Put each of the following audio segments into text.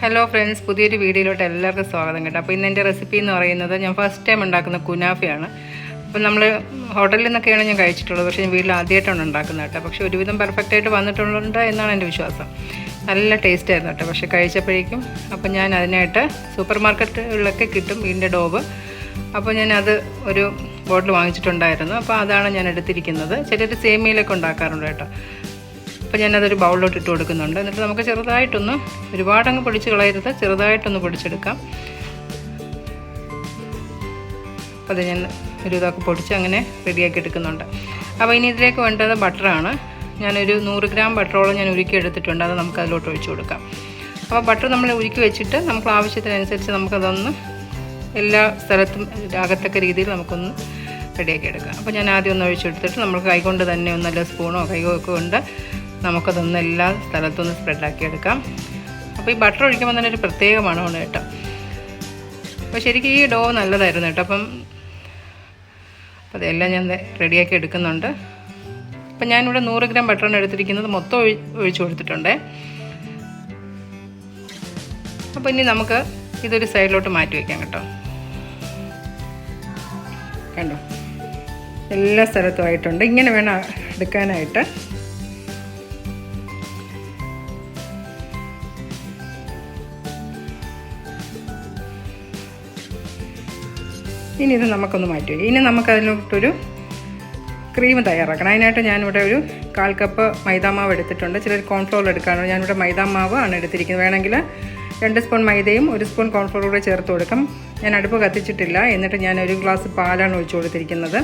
Hello friends പുതിയൊരു വീഡിയോയിലോട്ട് എല്ലാവർക്കും സ്വാഗതം കേട്ടോ. അപ്പോൾ ഇന്ന് എന്റെ റെസിപ്പി എന്ന് പറയുന്നത് ഞാൻ ഫസ്റ്റ് ടൈം ഉണ്ടാക്കുന്ന കുനാഫയാണ്. അപ്പോൾ നമ്മൾ ഹോട്ടലിൽ നിന്നൊക്കെയാണ് ഞാൻ കഴിച്ചിട്ടുള്ളത്. പക്ഷേ ഞാൻ വീട്ടിൽ ആദ്യമായിട്ടാണ് ഉണ്ടാക്കുന്നത് കേട്ടോ. പക്ഷേ ഒരുവിധം പെർഫെക്റ്റ് ആയിട്ട് വന്നിട്ടുണ്ട് എന്നാണ് എന്റെ വിശ്വാസം. നല്ല ടേസ്റ്റ് ആയിരുന്നു കേട്ടോ. പക്ഷേ കഴിച്ചപ്പോഴേക്കും അപ്പോൾ ഞാൻ അതിനായിട്ട് സൂപ്പർ മാർക്കറ്റുകളിലൊക്കെ കിട്ടും ഇതിന്റെ ഡോബ് അപ്പോൾ ഞാൻ അത് ഒരു ബോട്ടിൽ വാങ്ങിച്ചിട്ടുണ്ടായിരുന്നു. അപ്പോൾ അതാണ് ഞാൻ എടുത്തിരിക്കുന്നത്. ചിലർ സേമിയയിലൊക്കെ ഉണ്ടാക്കാറുണ്ട് കേട്ടോ. അപ്പോൾ ഞാനതൊരു ബൗളിലോട്ട് ഇട്ട് കൊടുക്കുന്നുണ്ട്. എന്നിട്ട് നമുക്ക് ചെറുതായിട്ടൊന്ന് ഒരുപാടങ്ങ് പൊടിച്ച് കളയരുത്. ചെറുതായിട്ടൊന്ന് പൊടിച്ചെടുക്കാം. അത് ഞാൻ ഒരു ഇതൊക്കെ പൊടിച്ച് അങ്ങനെ റെഡിയാക്കി എടുക്കുന്നുണ്ട്. അപ്പോൾ ഇനി ഇതിലേക്ക് വേണ്ടത് ബട്ടറാണ്. ഞാനൊരു നൂറ് ഗ്രാം ബട്ടറോളം ഞാൻ ഉരുക്കി എടുത്തിട്ടുണ്ട്. അത് നമുക്ക് അതിലോട്ട് ഒഴിച്ചു കൊടുക്കാം. അപ്പോൾ ബട്ടർ നമ്മൾ ഉരുക്കി വെച്ചിട്ട് നമുക്ക് ആവശ്യത്തിനനുസരിച്ച് നമുക്കതൊന്ന് എല്ലാ സ്ഥലത്തും ആകത്തക്ക രീതിയിൽ നമുക്കൊന്ന് റെഡിയാക്കി എടുക്കാം. അപ്പോൾ ഞാൻ ആദ്യം ഒന്ന് ഒഴിച്ചെടുത്തിട്ട് നമ്മൾ കൈകൊണ്ട് തന്നെ ഒന്ന് നല്ല സ്പൂണോ ഒക്കെ കൊണ്ട് നമുക്കതൊന്ന് എല്ലാ സ്ഥലത്തും സ്പ്രെഡാക്കി എടുക്കാം. അപ്പോൾ ഈ ബട്ടർ ഒഴിക്കുമ്പോൾ തന്നെ ഒരു പ്രത്യേക മണമാണ് കേട്ടോ. അപ്പോൾ ശരിക്കും ഈ ഡോ നല്ലതായിരുന്നു കേട്ടോ. അപ്പം അതെല്ലാം ഞാൻ റെഡിയാക്കി എടുക്കുന്നുണ്ട്. അപ്പം ഞാനിവിടെ നൂറ് ഗ്രാം ബട്ടറാണ് എടുത്തിരിക്കുന്നത്. മൊത്തം ഒഴി ഒഴിച്ചു കൊടുത്തിട്ടുണ്ട്. അപ്പോൾ ഇനി നമുക്ക് ഇതൊരു സൈഡിലോട്ട് മാറ്റി വയ്ക്കാം കേട്ടോ. കണ്ടോ? എല്ലാ സ്ഥലത്തും ആയിട്ടുണ്ട്. ഇങ്ങനെ വേണം എടുക്കാനായിട്ട്. ഇനി ഇത് നമുക്കൊന്ന് മാറ്റി ഇനി നമുക്കതിലോട്ടൊരു ക്രീം തയ്യാറാക്കണം. അതിനായിട്ട് ഞാനിവിടെ ഒരു കാൽ കപ്പ് മൈദാമാവ് എടുത്തിട്ടുണ്ട്. ചിലർ കോൺഫ്ലോർ എടുക്കാറുണ്ട്. ഞാനിവിടെ മൈദാമാവ് ആണ് എടുത്തിരിക്കുന്നത്. വേണമെങ്കിൽ രണ്ട് സ്പൂൺ മൈദയും ഒരു സ്പൂൺ കോൺഫ്ലോർ കൂടെ ചേർത്ത് കൊടുക്കും. ഞാൻ അടുപ്പ് കത്തിച്ചിട്ടില്ല. എന്നിട്ട് ഞാൻ ഒരു ഗ്ലാസ് പാലാണ് ഒഴിച്ചു കൊടുത്തിരിക്കുന്നത്.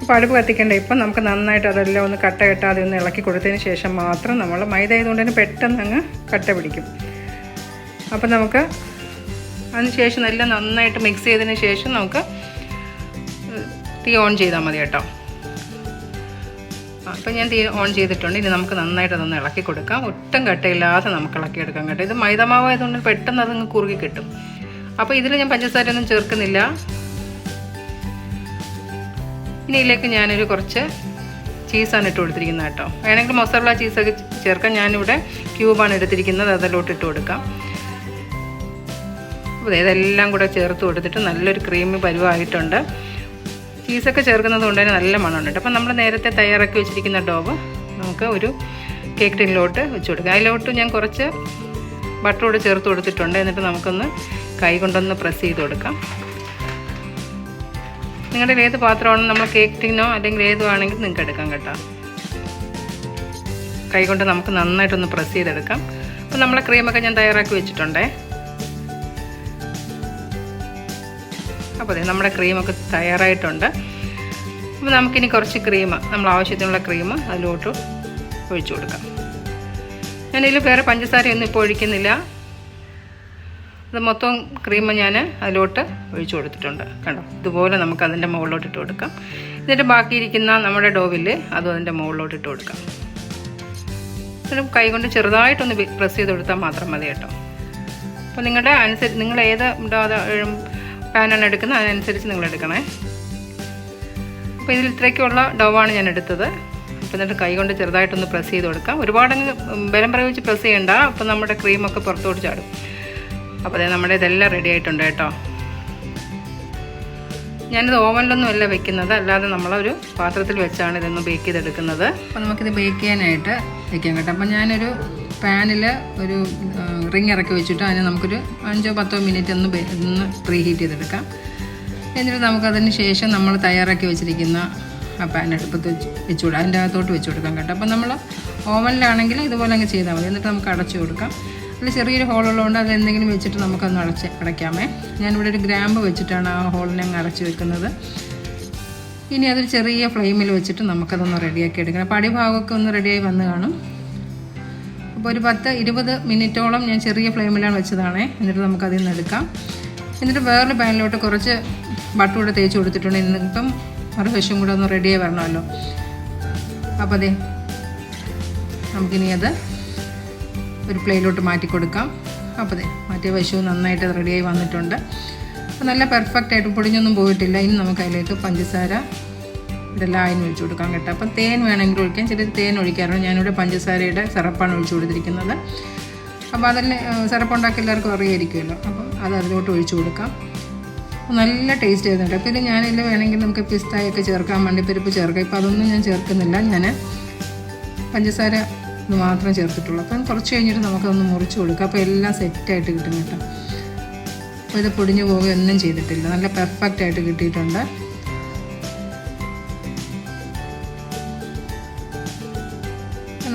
അപ്പോൾ അടുപ്പ് കത്തിക്കേണ്ട ഇപ്പം നമുക്ക് നന്നായിട്ട് അതെല്ലാം ഒന്ന് കട്ട കെട്ടാതെ ഒന്ന് ഇളക്കി കൊടുത്തതിന് ശേഷം മാത്രം നമ്മൾ മൈദ ആയതുകൊണ്ട് തന്നെ പെട്ടെന്ന് അങ്ങ് കട്ട പിടിക്കും. അപ്പം നമുക്ക് അതിന് ശേഷം എല്ലാം നന്നായിട്ട് മിക്സ് ചെയ്തതിന് ശേഷം നമുക്ക് തീ ഓൺ ചെയ്താൽ മതി കേട്ടോ. അപ്പം ഞാൻ തീ ഓൺ ചെയ്തിട്ടുണ്ട്. ഇനി നമുക്ക് നന്നായിട്ട് അതൊന്ന് ഇളക്കി കൊടുക്കാം. ഒട്ടും കട്ടയില്ലാതെ നമുക്ക് ഇളക്കി എടുക്കാം കേട്ടോ. ഇത് മൈദമാവ് ആയതുകൊണ്ട് പെട്ടെന്ന് അതങ്ങ് കുറുകി കിട്ടും. അപ്പോൾ ഇതിൽ ഞാൻ പഞ്ചസാര ഒന്നും ചേർക്കുന്നില്ല. ഇനി ഇതിലേക്ക് ഞാനൊരു കുറച്ച് ചീസാണ് ഇട്ട് കൊടുത്തിരിക്കുന്നത് കേട്ടോ. വേണമെങ്കിൽ മൊസറല ചീസൊക്കെ ചേർക്കാം. ഞാനിവിടെ ക്യൂബാണ് എടുത്തിരിക്കുന്നത്. അതിലോട്ട് ഇട്ട് കൊടുക്കാം. ഇതെല്ലാം കൂടെ ചേർത്ത് കൊടുത്തിട്ട് നല്ലൊരു ക്രീമി പരുവായിട്ടുണ്ട്. ചീസൊക്കെ ചേർക്കുന്നത് കൊണ്ട് തന്നെ നല്ല മണമുണ്ട് കേട്ടോ. അപ്പം നമ്മൾ നേരത്തെ തയ്യാറാക്കി വെച്ചിരിക്കുന്ന ഡോവ് നമുക്ക് ഒരു കേക്ക് ടിന്നിലോട്ട് വെച്ച് കൊടുക്കുക അതിലോട്ട് ഞാൻ കുറച്ച് ബട്ടർ കൂടെ ചേർത്ത് കൊടുത്തിട്ടുണ്ട്. എന്നിട്ട് നമുക്കൊന്ന് കൈ കൊണ്ടൊന്ന് പ്രസ് ചെയ്ത് കൊടുക്കാം. നിങ്ങളുടെ ഏത് പാത്രമാണോ നമ്മൾ കേക്ക് ടിന്നോ അല്ലെങ്കിൽ ഏതുവാണെങ്കിൽ നിങ്ങൾക്ക് എടുക്കാം കേട്ടോ. കൈ കൊണ്ട് നമുക്ക് നന്നായിട്ടൊന്ന് പ്രസ് ചെയ്തെടുക്കാം. അപ്പോൾ നമ്മളെ ക്രീമൊക്കെ ഞാൻ തയ്യാറാക്കി വെച്ചിട്ടുണ്ടേ. അപ്പോൾ നമ്മുടെ ക്രീമൊക്കെ തയ്യാറായിട്ടുണ്ട്. അപ്പോൾ നമുക്കിനി കുറച്ച് ക്രീം നമ്മൾ ആവശ്യത്തിനുള്ള ക്രീം അതിലോട്ട് ഒഴിച്ചു കൊടുക്കാം. ഞാനിതിൽ വേറെ പഞ്ചസാരയൊന്നും ഇപ്പോൾ ഒഴിക്കുന്നില്ല. അത് മൊത്തം ക്രീം ഞാൻ അതിലോട്ട് ഒഴിച്ചു കൊടുത്തിട്ടുണ്ട്. കണ്ടോ? ഇതുപോലെ നമുക്ക് അതിന്റെ മുകളിലോട്ട് ഇട്ട് കൊടുക്കാം. എന്നിട്ട് ബാക്കിയിരിക്കുന്ന നമ്മുടെ ഡോവിൽ അതും അതിന്റെ മുകളിലോട്ട് ഇട്ട് കൊടുക്കാം. എന്നിട്ട് കൈ കൊണ്ട് ചെറുതായിട്ടൊന്ന് പ്രസ് ചെയ്ത് കൊടുത്താൽ മാത്രം മതി കേട്ടോ. അപ്പോൾ നിങ്ങളുടെ അനുസരിച്ച് നിങ്ങൾ ഏത് പാനാണ് എടുക്കുന്നത്. അതിനനുസരിച്ച് നിങ്ങൾ എടുക്കണേ. അപ്പോൾ ഇതിൽ ഇത്രയ്ക്കുള്ള ഡവാണ് ഞാൻ എടുത്തത്. അപ്പോൾ എന്നിട്ട് കൈ കൊണ്ട് ചെറുതായിട്ടൊന്ന് പ്രസ് ചെയ്ത് കൊടുക്കാം. ഒരുപാടങ്ങ് ബലം പ്രയോഗിച്ച് പ്രസ് ചെയ്യണ്ട. അപ്പോൾ നമ്മുടെ ക്രീമൊക്കെ പുറത്തോട്ട് ചാടും. അപ്പോൾ അതെ നമ്മുടെ ഇതെല്ലാം റെഡി ആയിട്ടുണ്ട് കേട്ടോ. ഞാനിത് ഓവനിലൊന്നും അല്ല വെക്കുന്നത്. അല്ലാതെ നമ്മളൊരു പാത്രത്തിൽ വെച്ചാണ് ഇതൊന്ന് ബേക്ക് ചെയ്തെടുക്കുന്നത്. അപ്പോൾ നമുക്കിത് ബേക്ക് ചെയ്യാനായിട്ട് വെക്കാം കേട്ടോ. അപ്പോൾ ഞാനൊരു പാനിൽ ഒരു റിങ് ഇറക്കി വെച്ചിട്ട് അതിന് നമുക്കൊരു അഞ്ചോ പത്തോ മിനിറ്റ് ഒന്ന് ഒന്ന് പ്രീ ഹീറ്റ് ചെയ്തെടുക്കാം. എന്നിട്ട് നമുക്കതിന് ശേഷം നമ്മൾ തയ്യാറാക്കി വെച്ചിരിക്കുന്ന ആ പാൻ അടുപ്പത്ത് വെച്ച് വെച്ച് കൊടുക്കാം അതിന്റെ അകത്തോട്ട് വെച്ച് കൊടുക്കാം കേട്ടോ. അപ്പം നമ്മൾ ഓവനിലാണെങ്കിൽ ഇതുപോലെ അങ്ങ് ചെയ്താൽ മതി. എന്നിട്ട് നമുക്ക് അടച്ചു കൊടുക്കാം. അതിൽ ചെറിയൊരു ഹോളുള്ളതുകൊണ്ട് അത് എന്തെങ്കിലും വെച്ചിട്ട് നമുക്കൊന്ന് അടച്ച് അടയ്ക്കാമേ. ഞാനിവിടെ ഒരു ഗ്രാമ്പ് വെച്ചിട്ടാണ് ആ ഹോളിനെ അങ്ങ് അടച്ചു വെക്കുന്നത്. ഇനി അതൊരു ചെറിയ ഫ്ലെയിമിൽ വെച്ചിട്ട് നമുക്കതൊന്ന് റെഡിയാക്കി എടുക്കണം. അപ്പോൾ അടിഭാഗമൊക്കെ ഒന്ന് റെഡിയായി വന്ന് കാണും. അപ്പോൾ ഒരു പത്ത് ഇരുപത് മിനിറ്റോളം ഞാൻ ചെറിയ ഫ്ലെയിമിലാണ് വെച്ചതാണേ. എന്നിട്ട് നമുക്കതിൽ നിന്ന് എടുക്കാം. എന്നിട്ട് വേറൊരു പാനിലോട്ട് കുറച്ച് ബട്ടർ കൂടെ തേച്ച് കൊടുത്തിട്ടുണ്ട്. ഇന്നിപ്പം മറുവശം കൂടെ ഒന്ന് റെഡിയായി വരണമല്ലോ. അപ്പോൾ അതെ നമുക്കിനി അത് ഒരു പ്ലേയിലോട്ട് മാറ്റി കൊടുക്കാം. അപ്പോൾ അതെ മാറ്റിയ വശവും നന്നായിട്ട് റെഡിയായി വന്നിട്ടുണ്ട്. അപ്പോൾ നല്ല പെർഫെക്റ്റ് ആയിട്ട് പൊടിഞ്ഞൊന്നും പോയിട്ടില്ല. ഇനി നമുക്ക് അതിലേക്ക് പഞ്ചസാര ഇതെല്ലാം അതിന് ഒഴിച്ചു കൊടുക്കാൻ കേട്ടോ. അപ്പം തേൻ വേണമെങ്കിൽ ഒഴിക്കാം. ചിലർ തേൻ ഒഴിക്കാറുണ്ട്. ഞാനിവിടെ പഞ്ചസാരയുടെ സിറപ്പാണ് ഒഴിച്ചു കൊടുത്തിരിക്കുന്നത്. അപ്പോൾ അതിൽ സിറപ്പ് ഉണ്ടാക്കി എല്ലാവർക്കും അറിയായിരിക്കുമല്ലോ. അപ്പം അത് അതിലോട്ട് ഒഴിച്ചു കൊടുക്കാം. നല്ല ടേസ്റ്റ് ചെയ്യുന്നുണ്ട് പിന്നെ ഞാനിതിൽ വേണമെങ്കിൽ നമുക്ക് പിസ്തായൊക്കെ ചേർക്കാം. മണ്ടിപ്പരിപ്പ് ചേർക്കാം. ഇപ്പോൾ അതൊന്നും ഞാൻ ചേർക്കുന്നില്ല. ഞാൻ പഞ്ചസാര മാത്രം ചേർത്തിട്ടുള്ളൂ. അപ്പം കുറച്ച് കഴിഞ്ഞിട്ട് നമുക്കതൊന്ന് മുറിച്ച് കൊടുക്കാം. അപ്പോൾ എല്ലാം സെറ്റായിട്ട് കിട്ടും കേട്ടോ. അപ്പോൾ ഇത് പൊടിഞ്ഞു പോവുകയൊന്നും ചെയ്തിട്ടില്ല. നല്ല പെർഫെക്റ്റ് ആയിട്ട് കിട്ടിയിട്ടുണ്ട്.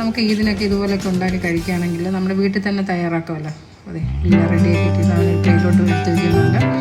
നമുക്ക് ഇതിനൊക്കെ ഇതുപോലെയൊക്കെ ഉണ്ടാക്കി കഴിക്കുകയാണെങ്കിൽ നമ്മുടെ വീട്ടിൽ തന്നെ തയ്യാറാക്കുമല്ലോ. അതെ എല്ലാം റെഡി ആക്കിയിട്ട് സാധനം പ്ലേറ്റിലോട്ട് എടുത്ത് വയ്ക്കുന്നുണ്ട്